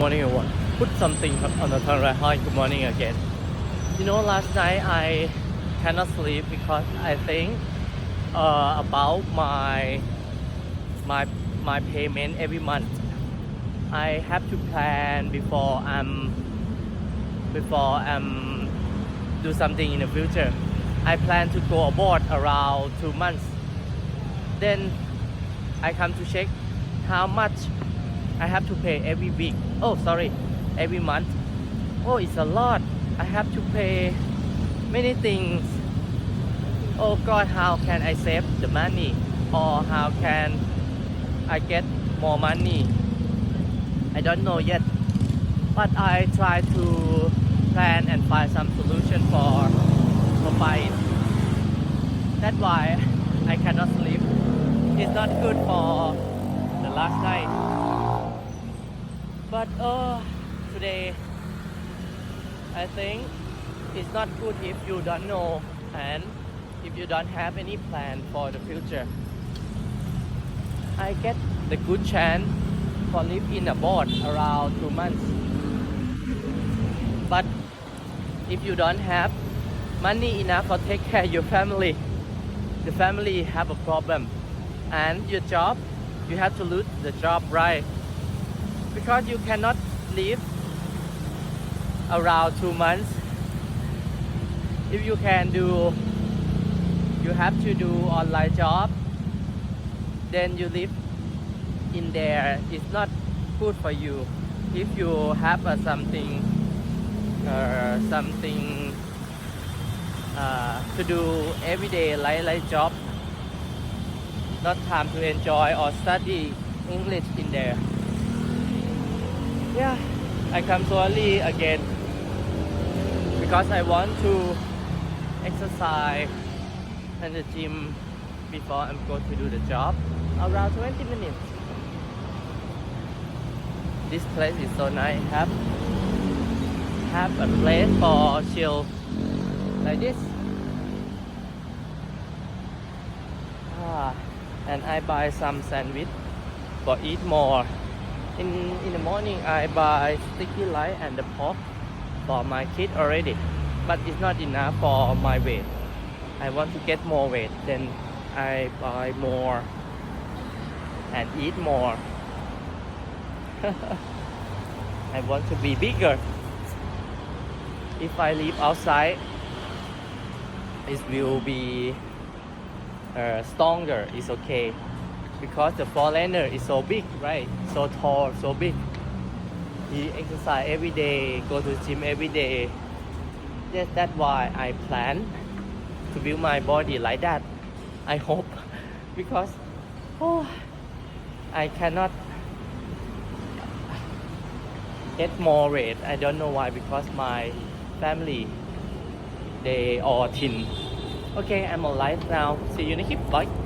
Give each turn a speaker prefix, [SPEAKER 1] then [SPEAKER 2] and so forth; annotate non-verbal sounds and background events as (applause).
[SPEAKER 1] morning or what? Put something on the turn right Hi, good morning again. You know, last night I cannot sleep because I think uh, about my my my payment every month. I have to plan before I'm before I'm do something in the future. I plan to go abroad around two months. Then I come to check how much I have to pay every week. Oh, sorry, every month. Oh, it's a lot. I have to pay many things. Oh God, how can I save the money? Or how can I get more money? I don't know yet. But I try to plan and find some solution for buying. That's why I cannot sleep. It's not good for the last night. But uh, today, I think it's not good if you don't know and if you don't have any plan for the future. I get the good chance for live in abroad around two months. But if you don't have money enough for take care your family, the family have a problem, and your job, you have to lose the job right because you cannot live around two months. If you can do, you have to do online job. Then you live in there. It's not good for you. If you have a something, uh, something uh, to do every day, like like job, not time to enjoy or study English in there. Yeah, I come so early again because I want to exercise in the gym before I'm going to do the job. Around 20 minutes. This place is so nice. Have have a place for chill like this. Ah, and I buy some sandwich for eat more. In in the morning I buy sticky rice and the pork for my kid already, but it's not enough for my weight. I want to get more weight, then I buy more and eat more. (laughs) I want to be bigger. If I live outside, it will be uh, stronger. It's okay because the foreigner is so big, right? So tall, so big. He exercise every day, go to gym every day. Yes, that's why I plan to build my body like that. I hope (laughs) because oh, I cannot get more weight. I don't know why because my family they all thin. Okay, I'm alive now. See you in the clip. Bye.